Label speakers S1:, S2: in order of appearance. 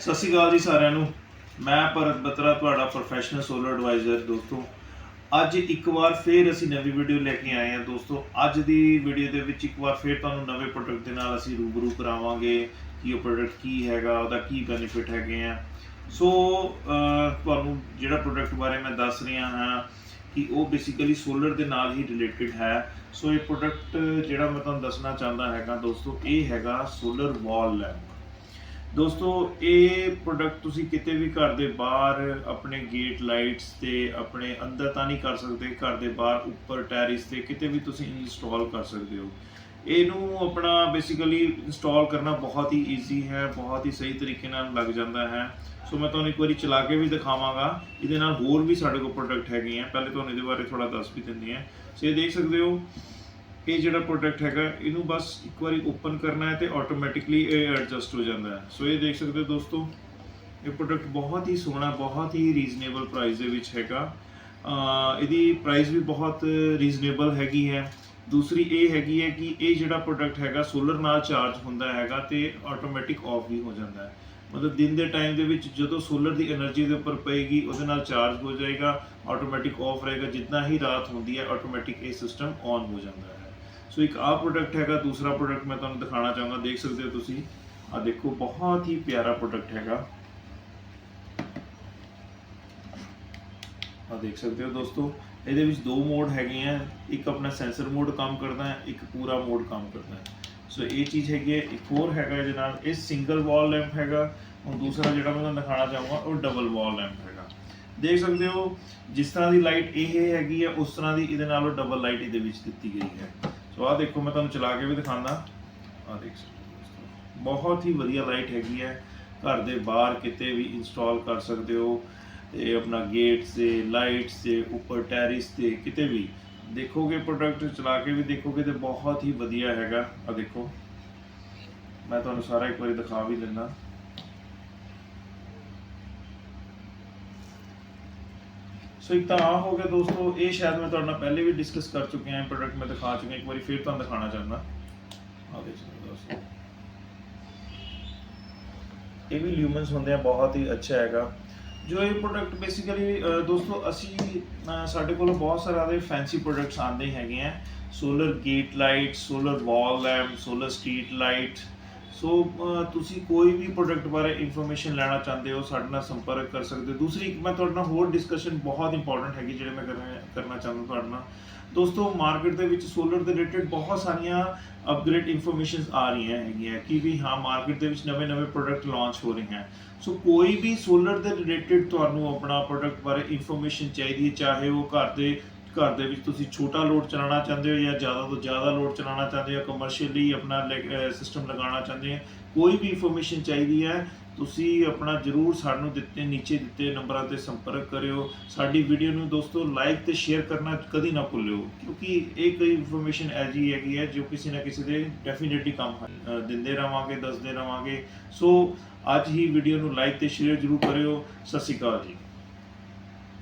S1: ਸਤਿ ਸ਼੍ਰੀ ਅਕਾਲ ਜੀ ਸਾਰਿਆਂ ਨੂੰ। ਮੈਂ ਭਰਤ ਬਤਰਾ, ਤੁਹਾਡਾ ਪ੍ਰੋਫੈਸ਼ਨਲ ਸੋਲਰ ਐਡਵਾਈਜ਼ਰ ਦੋਸਤੋ। ਅੱਜ ਇੱਕ ਵਾਰ ਫੇਰ ਅਸੀਂ ਨਵੀਂ ਵੀਡੀਓ ਲੈ ਕੇ ਆਏ ਹਾਂ ਦੋਸਤੋ। ਅੱਜ ਦੀ ਵੀਡੀਓ ਦੇ ਵਿੱਚ ਇੱਕ ਵਾਰ ਫੇਰ ਤੁਹਾਨੂੰ ਨਵੇਂ ਪ੍ਰੋਡਕਟ ਦੇ ਨਾਲ ਅਸੀਂ ਰੂਬਰੂ ਕਰਾਵਾਂਗੇ ਕਿ ਉਹ ਪ੍ਰੋਡਕਟ ਕੀ ਹੈਗਾ, ਉਹਦਾ ਕੀ ਬੈਨੀਫਿਟ ਹੈਗੇ ਆ। ਸੋ ਤੁਹਾਨੂੰ ਜਿਹੜਾ ਪ੍ਰੋਡਕਟ ਬਾਰੇ ਮੈਂ ਦੱਸ ਰਿਹਾ ਹਾਂ ਕਿ ਉਹ ਬੇਸਿਕਲੀ ਸੋਲਰ ਦੇ ਨਾਲ ਹੀ ਰਿਲੇਟਡ ਹੈ। ਸੋ ਇਹ ਪ੍ਰੋਡਕਟ ਜਿਹੜਾ ਮੈਂ ਤੁਹਾਨੂੰ ਦੱਸਣਾ ਚਾਹੁੰਦਾ ਹੈਗਾ ਦੋਸਤੋ, ਇਹ ਹੈਗਾ ਸੋਲਰ ਵਾਲ ਲੈਂਪ ਦੋਸਤੋ, ਇਹ ਪ੍ਰੋਡਕਟ ਤੁਸੀਂ ਕਿਤੇ ਵੀ ਘਰ ਦੇ ਬਾਹਰ ਆਪਣੇ ਗੇਟ ਲਾਈਟਸ ਤੇ ਆਪਣੇ ਅੰਦਰ ਤਾਂ ਨਹੀਂ ਕਰ ਸਕਦੇ, ਘਰ ਦੇ ਬਾਹਰ ਉੱਪਰ ਟੈਰਿਸ ਤੇ ਕਿਤੇ ਵੀ ਤੁਸੀਂ ਇੰਸਟਾਲ ਕਰ ਸਕਦੇ ਹੋ। ਇਹਨੂੰ ਆਪਣਾ ਬੇਸਿਕਲੀ ਇੰਸਟਾਲ ਕਰਨਾ ਬਹੁਤ ਹੀ ਈਜ਼ੀ ਹੈ, ਬਹੁਤ ਹੀ ਸਹੀ ਤਰੀਕੇ ਨਾਲ ਲੱਗ ਜਾਂਦਾ ਹੈ। ਸੋ ਮੈਂ ਤੁਹਾਨੂੰ ਇੱਕ ਵਾਰੀ ਚਲਾ ਕੇ ਵੀ ਦਿਖਾਵਾਂਗਾ। ਇਹਦੇ ਨਾਲ ਹੋਰ ਵੀ ਸਾਡੇ ਕੋਲ ਪ੍ਰੋਡਕਟ ਹੈਗੇ ਆ। ਪਹਿਲੇ ਤੁਹਾਨੂੰ ਇਹਦੇ ਬਾਰੇ ਥੋੜਾ ਦੱਸ ਵੀ ਦਿੰਦੇ ਆ। ਸੋ ਇਹ ਦੇਖ ਸਕਦੇ ਹੋ ਇਹ ਜਿਹੜਾ ਪ੍ਰੋਡਕਟ ਹੈਗਾ, ਇਹਨੂੰ ਬਸ ਇੱਕ ਵਾਰੀ ਓਪਨ ਕਰਨਾ ਹੈ ਤੇ ਆਟੋਮੈਟਿਕਲੀ ਇਹ ਐਡਜਸਟ ਹੋ ਜਾਂਦਾ ਹੈ। ਸੋ ਇਹ ਦੇਖ ਸਕਦੇ ਹੋ ਦੋਸਤੋ, ਇਹ ਪ੍ਰੋਡਕਟ ਬਹੁਤ ਹੀ ਸੋਹਣਾ, ਬਹੁਤ ਹੀ ਰੀਜ਼ਨੇਬਲ ਪ੍ਰਾਈਸ ਦੇ ਵਿੱਚ ਹੈਗਾ। ਇਹਦੀ ਪ੍ਰਾਈਸ ਵੀ ਬਹੁਤ ਰੀਜ਼ਨੇਬਲ ਹੈਗੀ ਹੈ। ਦੂਸਰੀ ਇਹ ਹੈਗੀ ਹੈ ਕਿ ਇਹ ਜਿਹੜਾ ਪ੍ਰੋਡਕਟ ਹੈਗਾ ਸੋਲਰ ਨਾਲ ਚਾਰਜ ਹੁੰਦਾ ਹੈਗਾ ਤੇ ਆਟੋਮੈਟਿਕ ਆਫ ਵੀ ਹੋ ਜਾਂਦਾ ਹੈ। ਮਤਲਬ ਦਿਨ ਦੇ ਟਾਈਮ ਦੇ ਵਿੱਚ ਜਦੋਂ ਸੋਲਰ ਦੀ એનર્ਜੀ ਦੇ ਉੱਪਰ ਪਏਗੀ, ਉਹਦੇ ਨਾਲ ਚਾਰਜ ਹੋ ਜਾਏਗਾ ਆਟੋਮੈਟਿਕ ਆਫ ਰਹੇਗਾ ਜਿੰਨਾ ਹੀ ਰਾਤ ਹੁੰਦੀ ਹੈ ਆਟੋਮੈਟਿਕ ਇਹ ਸਿਸਟਮ ਔਨ ਹੋ ਜਾਂਦਾ ਹੈ। ਸੋ ਇੱਕ ਆਹ ਪ੍ਰੋਡਕਟ ਹੈਗਾ, ਦੂਸਰਾ ਪ੍ਰੋਡਕਟ ਮੈਂ ਤੁਹਾਨੂੰ ਦਿਖਾਣਾ ਚਾਹਾਂਗਾ, ਦੇਖ ਸਕਦੇ ਹੋ ਤੁਸੀਂ। ਆ ਦੇਖੋ, ਬਹੁਤ ਹੀ ਪਿਆਰਾ ਪ੍ਰੋਡਕਟ ਹੈਗਾ। ਆ ਦੇਖ ਸਕਦੇ ਹੋ ਦੋਸਤੋ, ਇਹਦੇ ਵਿੱਚ ਦੋ ਮੋਡ ਹੈਗੇ ਆ ਇੱਕ ਆਪਣਾ ਸੈਂਸਰ ਮੋਡ ਕੰਮ ਕਰਦਾ ਹੈ, ਇੱਕ ਪੂਰਾ ਮੋਡ ਕੰਮ ਕਰਦਾ ਹੈ। ਸੋ ਇਹ ਚੀਜ਼ ਹੈਗੀ ਹੈ, ਇੱਕ ਹੋਰ ਹੈਗਾ ਇਹਦੇ ਨਾਲ। ਇਹ ਸਿੰਗਲ ਵਾਲ ਲੈਂਪ ਹੈਗਾ। ਹੁਣ ਦੂਸਰਾ ਜਿਹੜਾ ਮੈਂ ਤੁਹਾਨੂੰ ਦਿਖਾਣਾ ਚਾਹੂੰਗਾ, ਉਹ ਡਬਲ ਵਾਲ ਲੈਂਪ ਹੈਗਾ। ਦੇਖ ਸਕਦੇ ਹੋ, ਜਿਸ ਤਰ੍ਹਾਂ ਦੀ ਲਾਈਟ ਇਹ ਹੈਗੀ ਹੈ, ਉਸ ਤਰ੍ਹਾਂ ਦੀ ਇਹਦੇ ਨਾਲੋਂ ਡਬਲ ਲਾਈਟ ਇਹਦੇ ਵਿੱਚ ਦਿੱਤੀ ਗਈ ਹੈ। ਸੋ ਆਹ ਦੇਖੋ ਮੈਂ ਤੁਹਾਨੂੰ ਚਲਾ ਕੇ ਵੀ ਦਿਖਾਉਂਦਾ। ਆਹ ਦੇਖ ਬਹੁਤ ਹੀ ਵਧੀਆ ਲਾਈਟ ਹੈਗੀ ਹੈ। ਘਰ ਦੇ ਬਾਹਰ ਕਿਤੇ ਵੀ ਇੰਸਟਾਲ ਕਰ ਸਕਦੇ ਹੋ। ਤੇ ਆਪਣਾ ਗੇਟਸ ਤੇ ਲਾਈਟਸ ਤੇ ਉੱਪਰ ਟੈਰਿਸ ਤੇ ਕਿਤੇ ਵੀ। ਦੇਖੋਗੇ ਪ੍ਰੋਡਕਟ ਚਲਾ ਕੇ ਵੀ ਦੇਖੋਗੇ ਤੇ ਬਹੁਤ ਹੀ ਵਧੀਆ ਹੈਗਾ। ਆ ਦੇਖੋ। ਮੈਂ ਤੁਹਾਨੂੰ ਸਾਰਾ ਇੱਕ ਵਾਰੀ ਦਿਖਾ ਵੀ ਦਿੰਦਾ। ਸੋ ਇੱਕ ਤਾਂ ਆ ਹੋ ਗਿਆ ਦੋਸਤੋ, ਇਹ ਸ਼ਾਇਦ ਮੈਂ ਤੁਹਾਡੇ ਨਾਲ ਪਹਿਲੇ ਵੀ ਡਿਸਕਸ ਕਰ ਚੁੱਕੇ ਹਾਂ ਪ੍ਰੋਡਕਟ ਮੈਂ ਦਿਖਾ ਚੁੱਕਿਆ, ਇੱਕ ਵਾਰੀ ਫਿਰ ਤੁਹਾਨੂੰ ਦਿਖਾਣਾ ਚਾਹੁੰਦਾ। ਆ ਦੇਖ ਦੋਸਤੋ। ਇਹ ਵੀ ਲਿਊਮਨਸ ਹੁੰਦੇ ਆ, ਬਹੁਤ ਹੀ ਅੱਛਾ ਹੈਗਾ। ਜੋ ਇਹ ਪ੍ਰੋਡਕਟ ਬੇਸਿਕਲੀ ਦੋਸਤੋ, ਅਸੀਂ ਸਾਡੇ ਕੋਲ ਬਹੁਤ ਸਾਰਾ ਦੇ ਫੈਂਸੀ ਪ੍ਰੋਡਕਟਸ ਆਉਂਦੇ ਹੈਗੇ ਆ। Solar gate light solar wall lamp solar street light so ਤੁਸੀਂ ਕੋਈ ਵੀ ਪ੍ਰੋਡਕਟ ਬਾਰੇ ਇਨਫੋਰਮੇਸ਼ਨ ਲੈਣਾ ਚਾਹੁੰਦੇ ਹੋ, ਸਾਡੇ ਨਾਲ ਸੰਪਰਕ ਕਰ ਸਕਦੇ ਹੋ। ਦੂਸਰੀ, ਇੱਕ ਮੈਂ ਤੁਹਾਡੇ ਨਾਲ ਹੋਰ ਡਿਸਕਸ਼ਨ ਬਹੁਤ ਇੰਪੋਰਟੈਂਟ ਹੈਗੀ, ਜਿਹੜੇ ਮੈਂ ਕਰਨਾ ਕਰਨਾ ਚਾਹੁੰਦਾ ਤੁਹਾਡੇ ਨਾਲ। ਦੋਸਤੋ ਮਾਰਕੀਟ ਦੇ ਵਿੱਚ ਸੋਲਰ ਦੇ ਰਿਲੇਟਡ ਬਹੁਤ ਸਾਰੀਆਂ ਅਪਗ੍ਰੇਡ ਇਨਫੋਰਮੇਸ਼ਨਸ ਆ ਰਹੀਆਂ ਹੈਗੀਆਂ, ਕਿ ਵੀ ਹਾਂ ਮਾਰਕੀਟ ਦੇ ਵਿੱਚ ਨਵੇਂ-ਨਵੇਂ ਪ੍ਰੋਡਕਟ ਲਾਂਚ ਹੋ ਰਹੇ ਹਨ ਸੋ ਕੋਈ ਵੀ ਸੋਲਰ ਦੇ ਰਿਲੇਟਡ ਤੁਹਾਨੂੰ ਆਪਣਾ ਪ੍ਰੋਡਕਟ ਬਾਰੇ ਇਨਫੋਰਮੇਸ਼ਨ ਚਾਹੀਦੀ ਹੈ, ਚਾਹੇ ਉਹ ਘਰ ਦੇ ਘਰ ਦੇ ਵਿੱਚ ਤੁਸੀਂ ਛੋਟਾ ਲੋਡ ਚਲਾਉਣਾ ਚਾਹੁੰਦੇ ਹੋ ਜਾਂ ਜ਼ਿਆਦਾ ਤੋਂ ਜ਼ਿਆਦਾ ਲੋਡ ਚਲਾਉਣਾ ਚਾਹੁੰਦੇ ਹੋ ਕਮਰਸ਼ੀਅਲੀ ਆਪਣਾ ਸਿਸਟਮ ਲਗਾਉਣਾ ਚਾਹੁੰਦੇ ਹੋ? ਕੋਈ ਵੀ ਇਨਫੋਰਮੇਸ਼ਨ ਚਾਹੀਦੀ ਹੈ, ਤੁਸੀਂ ਆਪਣਾ ਜਰੂਰ ਸਾਨੂੰ ਦਿੱਤੇ, ਨੀਚੇ ਦਿੱਤੇ ਨੰਬਰਾਂ ਤੇ ਸੰਪਰਕ ਕਰਿਓ। ਸਾਡੀ ਵੀਡੀਓ ਨੂੰ ਦੋਸਤੋ ਲਾਈਕ ਤੇ ਸ਼ੇਅਰ ਕਰਨਾ ਕਦੀ ਨਾ ਭੁੱਲਿਓ, ਕਿਉਂਕਿ ਇਹ ਕੋਈ ਇਨਫੋਰਮੇਸ਼ਨ ਐਜੀ ਹੈਗੀ ਹੈ ਜੋ ਕਿਸੇ ਨਾ ਕਿਸੇ ਦੇ ਡੈਫੀਨਿਟਲੀ ਕੰਮ ਦਿੰਦੇ ਰਵਾਂਗੇ, ਦੱਸਦੇ ਰਵਾਂਗੇ। ਸੋ ਅੱਜ ਹੀ ਵੀਡੀਓ ਨੂੰ ਲਾਈਕ ਤੇ ਸ਼ੇਅਰ ਜਰੂਰ ਕਰਿਓ। ਸਤਿ ਸ਼੍ਰੀ ਅਕਾਲ ਜੀ।